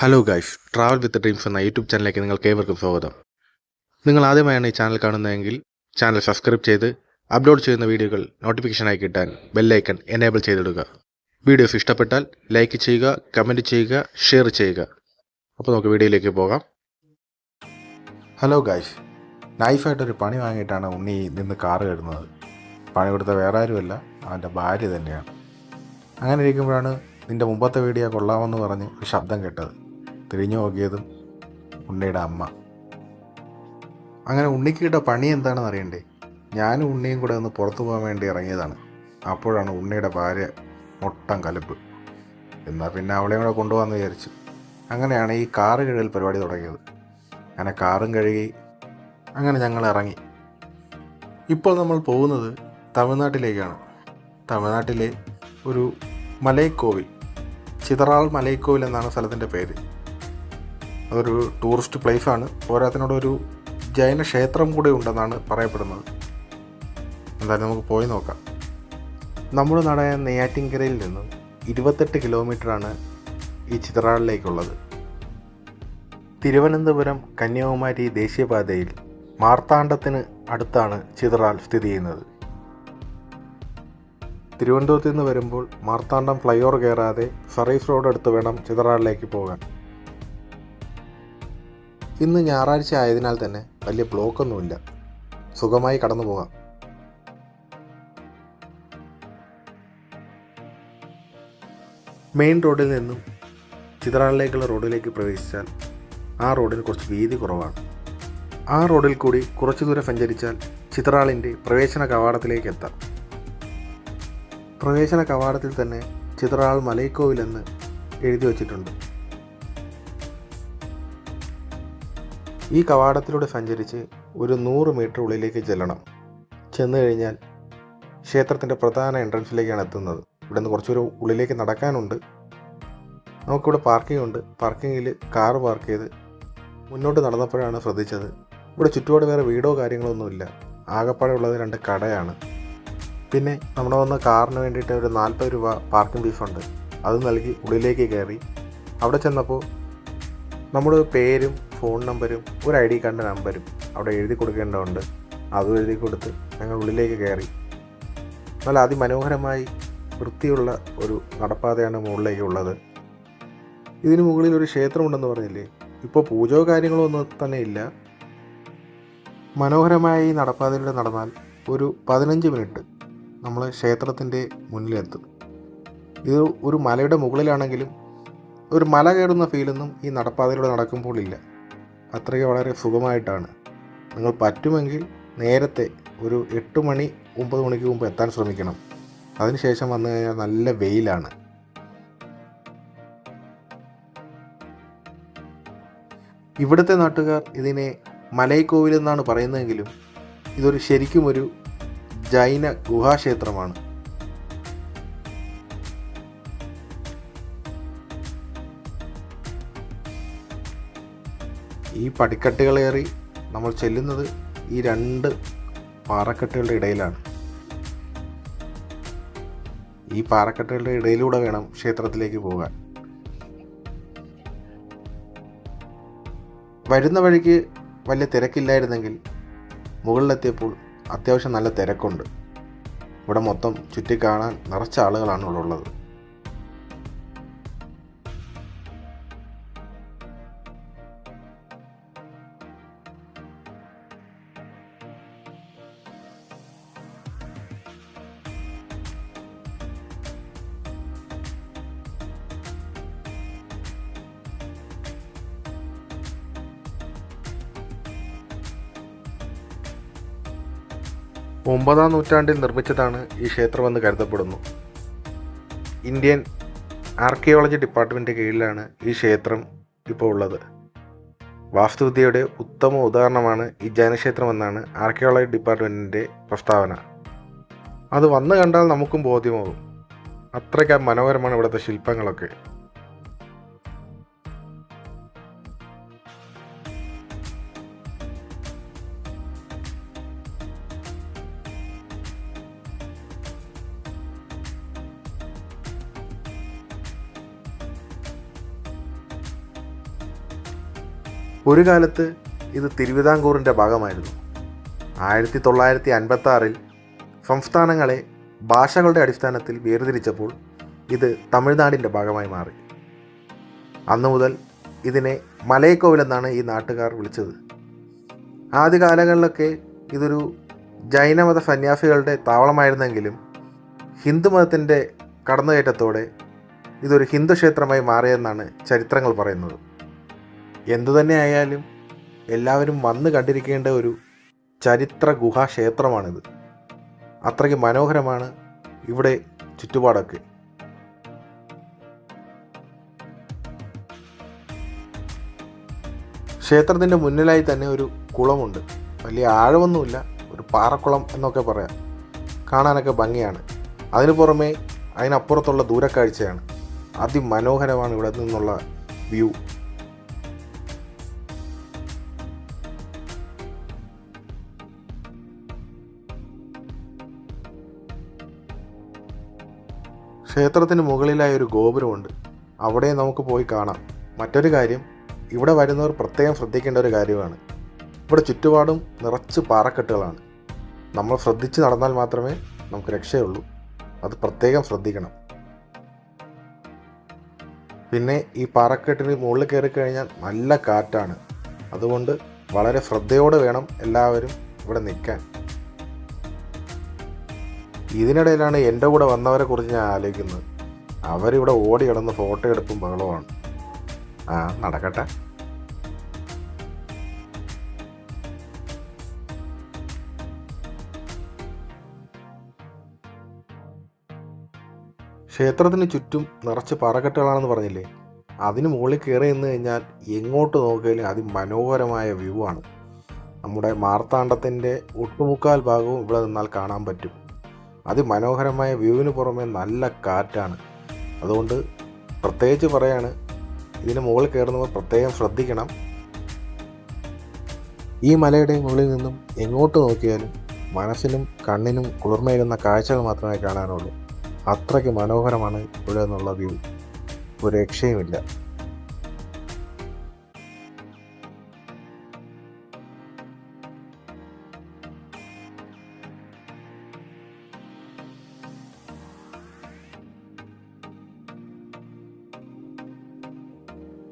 Hello guys travel with dreams എന്ന YouTube ചാനലിലേക്ക് നിങ്ങൾക്ക് ഏവർക്കും സ്വാഗതം. നിങ്ങൾ ആദ്യമായാണ് ഈ ചാനൽ കാണുന്നതെങ്കിൽ ചാനൽ സബ്സ്ക്രൈബ് ചെയ്ത് അപ്ലോഡ് ചെയ്യുന്ന വീഡിയോകൾ നോട്ടിഫിക്കേഷനായി കിട്ടാൻ ബെല്ലൈക്കൺ എനേബിൾ ചെയ്തിടുക. വീഡിയോസ് ഇഷ്ടപ്പെട്ടാൽ ലൈക്ക് ചെയ്യുക കമന്റ് ചെയ്യുക ഷെയർ ചെയ്യുക. അപ്പോൾ നമുക്ക് വീഡിയോയിലേക്ക് പോകാം. ഹലോ ഗൈസ് നൈഫായിട്ടൊരു പണി വാങ്ങിയിട്ടാണ് ഉണ്ണി നിന്ന് കാറ് കയറുന്നത്. പണി കൊടുത്ത വേറെ ആരുമല്ല അവന്റെ ഭാര്യ തന്നെയാണ്. അങ്ങനെ ഇരിക്കുമ്പോഴാണ് നിന്റെ മുമ്പത്തെ വീഡിയോ കൊള്ളാമെന്ന് പറഞ്ഞ് ഒരു ശബ്ദം കേട്ടത്. തിരിഞ്ഞു നോക്കിയതും ഉണ്ണിയുടെ അമ്മ. അങ്ങനെ ഉണ്ണിക്ക് കിട്ട പണി എന്താണെന്ന് അറിയണ്ടേ? ഞാനും ഉണ്ണിയും കൂടെ ഒന്ന് പുറത്തു പോകാൻ വേണ്ടി ഇറങ്ങിയതാണ്. അപ്പോഴാണ് ഉണ്ണിയുടെ ഭാര്യ മൊട്ടം കലപ്പ്. എന്നാൽ പിന്നെ അവളെയും കൂടെ കൊണ്ടുപോകാമെന്ന് വിചാരിച്ചു. അങ്ങനെയാണ് ഈ കാറ് കഴുകൽ പരിപാടി തുടങ്ങിയത്. അങ്ങനെ കാറും കഴുകി അങ്ങനെ ഞങ്ങൾ ഇറങ്ങി. ഇപ്പോൾ നമ്മൾ പോകുന്നത് തമിഴ്നാട്ടിലേക്കാണ്. തമിഴ്നാട്ടിലെ ഒരു മലൈക്കോവിൽ ചിതറാൾ മലൈക്കോവിൽ എന്നാണ് സ്ഥലത്തിന്റെ പേര്. അതൊരു ടൂറിസ്റ്റ് പ്ലേസാണ് പോരാത്തിനോട് ഒരു ജൈന ക്ഷേത്രം കൂടെ ഉണ്ടെന്നാണ് പറയപ്പെടുന്നത്. എന്തായാലും നമുക്ക് പോയി നോക്കാം. നമ്മുടെ നാടായ നെയ്യാറ്റിൻകരയിൽ നിന്നും ഇരുപത്തെട്ട് കിലോമീറ്ററാണ് ഈ ചിത്രാളിലേക്കുള്ളത് തിരുവനന്തപുരം കന്യാകുമാരി ദേശീയപാതയിൽ മാർത്താണ്ഡത്തിന് അടുത്താണ് ചിത്രാൽ സ്ഥിതി ചെയ്യുന്നത്. തിരുവനന്തപുരത്ത് നിന്ന് വരുമ്പോൾ മാർത്താണ്ഡം ഫ്ലൈ ഓവർ കയറാതെ സർവീസ് റോഡ് എടുത്ത് വേണം ചിത്രാളിലേക്ക് പോകാൻ. ഇന്ന് ഞായറാഴ്ച ആയതിനാൽ തന്നെ വലിയ ബ്ലോക്കൊന്നുമില്ല. സുഖമായി കടന്നു പോകാം. മെയിൻ റോഡിൽ നിന്നും ചിത്രാളിലേക്കുള്ള റോഡിലേക്ക് പ്രവേശിച്ചാൽ ആ റോഡിന് കുറച്ച് വീതി കുറവാണ്. ആ റോഡിൽ കൂടി കുറച്ചു ദൂരം സഞ്ചരിച്ചാൽ ചിത്രാളിന്റെ പ്രവേശന കവാടത്തിലേക്ക് എത്താം. പ്രവേശന കവാടത്തിൽ തന്നെ ചിത്രാൾ മലൈക്കോവിൽ എന്ന് എഴുതി വച്ചിട്ടുണ്ട്. ഈ കവാടത്തിലൂടെ സഞ്ചരിച്ച് ഒരു നൂറ് മീറ്റർ ഉള്ളിലേക്ക് ചെല്ലണം. ചെന്ന് കഴിഞ്ഞാൽ ക്ഷേത്രത്തിന്റെ പ്രധാന എൻട്രൻസിലേക്കാണ് എത്തുന്നത്. ഇവിടെ നിന്ന് കുറച്ചൊരു ഉള്ളിലേക്ക് നടക്കാനുണ്ട്. നമുക്കിവിടെ പാർക്കിംഗ് ഉണ്ട് പാർക്കിങ്ങിൽ കാർ പാർക്ക് ചെയ്ത് മുന്നോട്ട് നടന്നപ്പോഴാണ് ശ്രദ്ധിച്ചത്. ഇവിടെ ചുറ്റുപാട് വേറെ വീടോ കാര്യങ്ങളോ ഒന്നുമില്ല ആകപ്പാടെ ഉള്ളത് രണ്ട് കടയാണ്. പിന്നെ നമ്മുടെ വന്ന കാറിന് വേണ്ടിയിട്ട് ഒരു നാൽപ്പത് രൂപ പാർക്കിംഗ് ഫീസ് ഉണ്ട് അത് നൽകി ഉള്ളിലേക്ക് കയറി. അവിടെ ചെന്നപ്പോൾ നമ്മുടെ പേരും ഫോൺ നമ്പരും ഒരു ഐ ഡി കാർഡിന്റെ നമ്പരും അവിടെ എഴുതി കൊടുക്കേണ്ടതുണ്ട്. അതും എഴുതി കൊടുത്ത് ഞങ്ങൾ ഉള്ളിലേക്ക് കയറി. നല്ല അതിമനോഹരമായി വൃത്തിയുള്ള ഒരു നടപ്പാതയാണ് മുകളിലേക്ക് ഉള്ളത് ഇതിന് മുകളിൽ ഒരു ക്ഷേത്രമുണ്ടെന്ന് പറഞ്ഞില്ലേ? ഇപ്പോൾ പൂജോ കാര്യങ്ങളോ ഒന്നും തന്നെ ഇല്ല. മനോഹരമായ ഈ നടപ്പാതയിലൂടെ നടന്നാൽ ഒരു പതിനഞ്ച് മിനിറ്റ് നമ്മൾ ക്ഷേത്രത്തിന്റെ മുന്നിലെത്തും. ഇത് ഒരു മലയുടെ മുകളിലാണെങ്കിലും ഒരു മല കയറുന്ന ഫീലൊന്നും ഈ നടപ്പാതയിലൂടെ നടക്കുമ്പോൾ ഇല്ല. അത്രയ്ക്ക് വളരെ സുഖമായിട്ടാണ്. നിങ്ങൾ പറ്റുമെങ്കിൽ നേരത്തെ ഒരു എട്ട് മണി ഒമ്പത് മണിക്ക് മുമ്പ് എത്താൻ ശ്രമിക്കണം. അതിനുശേഷം വന്നു കഴിഞ്ഞാൽ നല്ല വെയിലാണ്. ഇവിടുത്തെ നാട്ടുകാർ ഇതിനെ മലൈക്കോവിൽ എന്നാണ് പറയുന്നതെങ്കിലും ഇതൊരു ശരിക്കും ഒരു ജൈന ഗുഹാക്ഷേത്രമാണ്. ഈ പടിക്കെട്ടുകളേറി നമ്മൾ ചെല്ലുന്നത് ഈ രണ്ട് പാറക്കെട്ടുകളുടെ ഇടയിലാണ്. ഈ പാറക്കെട്ടുകളുടെ ഇടയിലൂടെ വേണം ക്ഷേത്രത്തിലേക്ക് പോകാൻ. വരുന്ന വഴിക്ക് വലിയ തിരക്കില്ലായിരുന്നെങ്കിൽ മുകളിലെത്തിയപ്പോൾ അത്യാവശ്യം നല്ല തിരക്കുണ്ട്. ഇവിടെ മൊത്തം ചുറ്റി കാണാൻ നിറച്ച ആളുകളാണ് ഇവിടെ ഉള്ളത്. ഒമ്പതാം നൂറ്റാണ്ടിൽ നിർമ്മിച്ചതാണ് ഈ ക്ഷേത്രമെന്ന് കരുതപ്പെടുന്നു. ഇന്ത്യൻ ആർക്കിയോളജി ഡിപ്പാർട്ട്മെന്റ് കീഴിലാണ് ഈ ക്ഷേത്രം ഇപ്പോൾ ഉള്ളത്. വാസ്തുവിദ്യയുടെ ഉത്തമ ഉദാഹരണമാണ് ഈ ജൈനക്ഷേത്രമെന്നാണ് ആർക്കിയോളജി ഡിപ്പാർട്ട്മെന്റിന്റെ പ്രസ്താവന. അത് വന്നു കണ്ടാൽ നമുക്കും ബോധ്യമാകും. അത്രയ്ക്ക് മനോഹരമാണ് ഇവിടുത്തെ ശില്പങ്ങളൊക്കെ. ഒരു കാലത്ത് ഇത് തിരുവിതാംകൂറിന്റെ ഭാഗമായിരുന്നു. ആയിരത്തി തൊള്ളായിരത്തി അൻപത്തി സംസ്ഥാനങ്ങളെ ഭാഷകളുടെ അടിസ്ഥാനത്തിൽ വേർതിരിച്ചപ്പോൾ ഇത് തമിഴ്നാടിന്റെ ഭാഗമായി മാറി. അന്നു മുതൽ ഇതിനെ മലയക്കോവിൽ എന്നാണ് ഈ നാട്ടുകാർ വിളിച്ചത്. ആദ്യകാലങ്ങളിലൊക്കെ ഇതൊരു ജൈനമത സന്യാസികളുടെ താവളമായിരുന്നെങ്കിലും ഹിന്ദുമതത്തിന്റെ കടന്നുകയറ്റത്തോടെ ഇതൊരു ഹിന്ദു ക്ഷേത്രമായി മാറിയെന്നാണ് ചരിത്രങ്ങൾ പറയുന്നത്. എന്തുതന്നെ ആയാലും എല്ലാവരും വന്ന് കണ്ടിരിക്കേണ്ട ഒരു ചരിത്ര ഗുഹാക്ഷേത്രമാണിത്. അത്രയ്ക്ക് മനോഹരമാണ് ഇവിടെ ചുറ്റുപാടൊക്കെ. ക്ഷേത്രത്തിന്റെ മുന്നിലായി തന്നെ ഒരു കുളമുണ്ട്. വലിയ ആഴമൊന്നുമില്ല ഒരു പാറക്കുളം എന്നൊക്കെ പറയാം. കാണാനൊക്കെ ഭംഗിയാണ്. അതിനു പുറമെ അതിനപ്പുറത്തുള്ള ദൂരക്കാഴ്ചയാണ്. അതിമനോഹരമാണ് ഇവിടെ നിന്നുള്ള വ്യൂ. ക്ഷേത്രത്തിന് മുകളിലായി ഒരു ഗോപുരമുണ്ട്. അവിടെ നമുക്ക് പോയി കാണാം. മറ്റൊരു കാര്യം ഇവിടെ വരുന്നവർ പ്രത്യേകം ശ്രദ്ധിക്കേണ്ട ഒരു കാര്യമാണ്. ഇവിടെ ചുറ്റുപാടും നിറച്ച് പാറക്കെട്ടുകളാണ്. നമ്മൾ ശ്രദ്ധിച്ച് നടന്നാൽ മാത്രമേ നമുക്ക് രക്ഷയുള്ളൂ. അത് പ്രത്യേകം ശ്രദ്ധിക്കണം. പിന്നെ ഈ പാറക്കെട്ടിന് മുകളിൽ കയറി കഴിഞ്ഞാൽ നല്ല കാറ്റാണ്. അതുകൊണ്ട് വളരെ ശ്രദ്ധയോടെ വേണം എല്ലാവരും ഇവിടെ നിൽക്കാൻ. ഇതിനിടയിലാണ് എന്റെ കൂടെ വന്നവരെ കുറിച്ച് ഞാൻ ആലോചിക്കുന്നത്. അവരിവിടെ ഓടി കിടന്ന് ഫോട്ടോ എടുപ്പും ബഹളമാണ് ആ നടക്കട്ടെ. ക്ഷേത്രത്തിന് ചുറ്റും നിറച്ച് പറക്കെട്ടുകളാണെന്ന് പറഞ്ഞില്ലേ? അതിന് മുകളിൽ കയറി നിന്ന് കഴിഞ്ഞാൽ എങ്ങോട്ട് നോക്കിയാലും അതിമനോഹരമായ വ്യൂ ആണ്. നമ്മുടെ മാർത്താണ്ഡത്തിന്റെ ഒട്ടുമുക്കാൽ ഭാഗവും ഇവിടെ നിന്നാൽ കാണാൻ പറ്റും. അതിമനോഹരമായ വ്യൂവിന് പുറമെ നല്ല കാറ്റാണ്. അതുകൊണ്ട് പ്രത്യേകിച്ച് പറയാണ് ഇതിന് മുകളിൽ കയറുന്നവർ പ്രത്യേകം ശ്രദ്ധിക്കണം. ഈ മലയുടെ മുകളിൽ നിന്നും എങ്ങോട്ട് നോക്കിയാലും മനസ്സിനും കണ്ണിനും കുളിർമയേകുന്ന കാഴ്ചകൾ മാത്രമേ കാണാനുള്ളൂ. അത്രയ്ക്ക് മനോഹരമാണ് ഇവിടെ നിന്നുള്ള വ്യൂ. ഒരു രക്ഷയുമില്ല.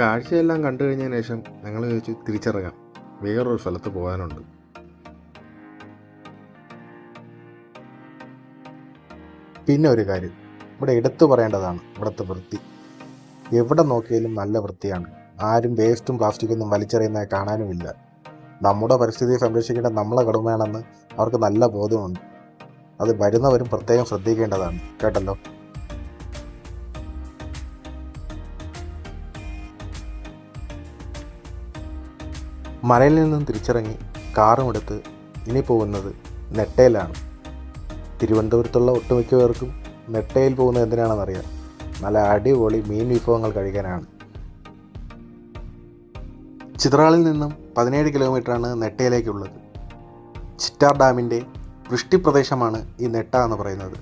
കാഴ്ചയെല്ലാം കണ്ടു കഴിഞ്ഞതിന് ശേഷം ഞങ്ങൾ ചോദിച്ചു തിരിച്ചിറങ്ങാം. വേറൊരു സ്ഥലത്ത് പോകാനുണ്ട്. പിന്നെ ഒരു കാര്യം. ഇവിടെ എടുത്തു പറയേണ്ടതാണ്. ഇവിടുത്തെ വൃത്തി. എവിടെ നോക്കിയാലും നല്ല വൃത്തിയാണ്. ആരും വേസ്റ്റും പ്ലാസ്റ്റിക്കും ഒന്നും വലിച്ചെറിയുന്നത് കാണാനുമില്ല. നമ്മുടെ പരിസ്ഥിതിയെ സംരക്ഷിക്കേണ്ട നമ്മളെ കടമയാണെന്ന് അവർക്ക് നല്ല ബോധമുണ്ട്. അത് വരുന്നവരും പ്രത്യേകം ശ്രദ്ധിക്കേണ്ടതാണ്. കേട്ടല്ലോ? മലയിൽ നിന്നും തിരിച്ചിറങ്ങി കാറുമെടുത്ത് ഇനി പോകുന്നത് നെട്ടയിലാണ്. തിരുവനന്തപുരത്തുള്ള ഒട്ടുമിക്ക പേർക്കും നെട്ടയിൽ പോകുന്നത് എന്തിനാണെന്നറിയാം. നല്ല അടിപൊളി മീൻ വിഭവങ്ങൾ കഴിക്കാനാണ്. ചിത്രാളിൽ നിന്നും പതിനേഴ് കിലോമീറ്ററാണ് നെട്ടയിലേക്കുള്ളത്. ചിറ്റാർ ഡാമിന്റെ വൃഷ്ടിപ്രദേശമാണ് ഈ നെട്ട എന്ന് പറയുന്നത്.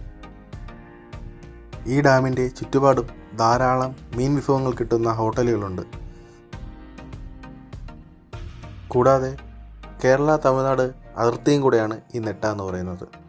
ഈ ഡാമിന്റെ ചുറ്റുപാടും ധാരാളം മീൻ വിഭവങ്ങൾ കിട്ടുന്ന ഹോട്ടലുകളുണ്ട്. കൂടാതെ കേരള തമിഴ്നാട് അതിർത്തിയും കൂടെയാണ് ഈ നെട്ട എന്ന് പറയുന്നത്.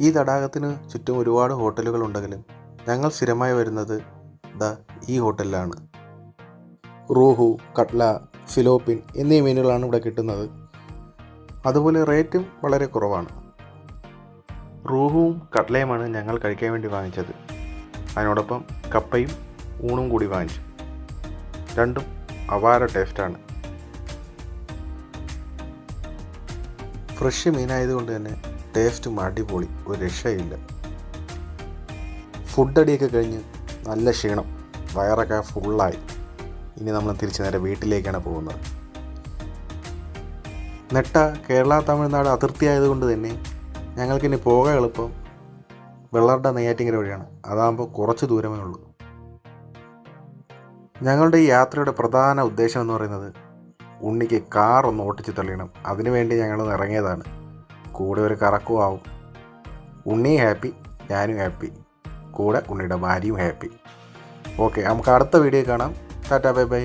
ഈ തടാകത്തിന് ചുറ്റും ഒരുപാട് ഹോട്ടലുകൾ ഉണ്ടെങ്കിലും ഞങ്ങൾ സ്ഥിരമായി വരുന്നത് ദ ഈ ഹോട്ടലിലാണ്. റോഹു കട്ല ഫിലോപ്പിൻ എന്നീ മീനുകളാണ് ഇവിടെ കിട്ടുന്നത്. അതുപോലെ റേറ്റും വളരെ കുറവാണ്. റോഹുവും കട്ലയുമാണ് ഞങ്ങൾ കഴിക്കാൻ വേണ്ടി വാങ്ങിച്ചത്. അതിനോടൊപ്പം കപ്പയും ഊണും കൂടി വാങ്ങിച്ചു. രണ്ടും അപാര ടേസ്റ്റാണ്. ഫ്രഷ് മീനായതുകൊണ്ട് തന്നെ ടേസ്റ്റും അടിപൊളി ഒരു രക്ഷയില്ല. ഫുഡ് അടിയൊക്കെ കഴിഞ്ഞ് നല്ല ക്ഷീണം വയറൊക്കെ ഫുള്ളായി ഇനി നമ്മൾ തിരിച്ചു നേരെ വീട്ടിലേക്കാണ് പോകുന്നത്. നെട്ട കേരള തമിഴ്നാട് അതിർത്തി ആയതുകൊണ്ട് തന്നെ ഞങ്ങൾക്കിനി പോകാൻ എളുപ്പം വെള്ളാർട നെയ്യാറ്റിങ്കര വഴിയാണ്. അതാകുമ്പോൾ കുറച്ച് ദൂരമേ ഉള്ളൂ. ഞങ്ങളുടെ ഈ യാത്രയുടെ പ്രധാന ഉദ്ദേശം എന്ന് പറയുന്നത് ഉണ്ണിക്ക് കാർ ഒന്ന് ഓട്ടിച്ച് തെളിയണം അതിനുവേണ്ടി ഞങ്ങളൊന്ന് ഇറങ്ങിയതാണ്. കൂടെ ഒരു കറക്കും ആവും. ഉണ്ണിയും ഹാപ്പി ഞാനും ഹാപ്പി കൂടെ ഉണ്ണിയുടെ ഭാര്യയും ഹാപ്പി ഓക്കെ നമുക്ക് അടുത്ത വീഡിയോ കാണാം. Tata bye bye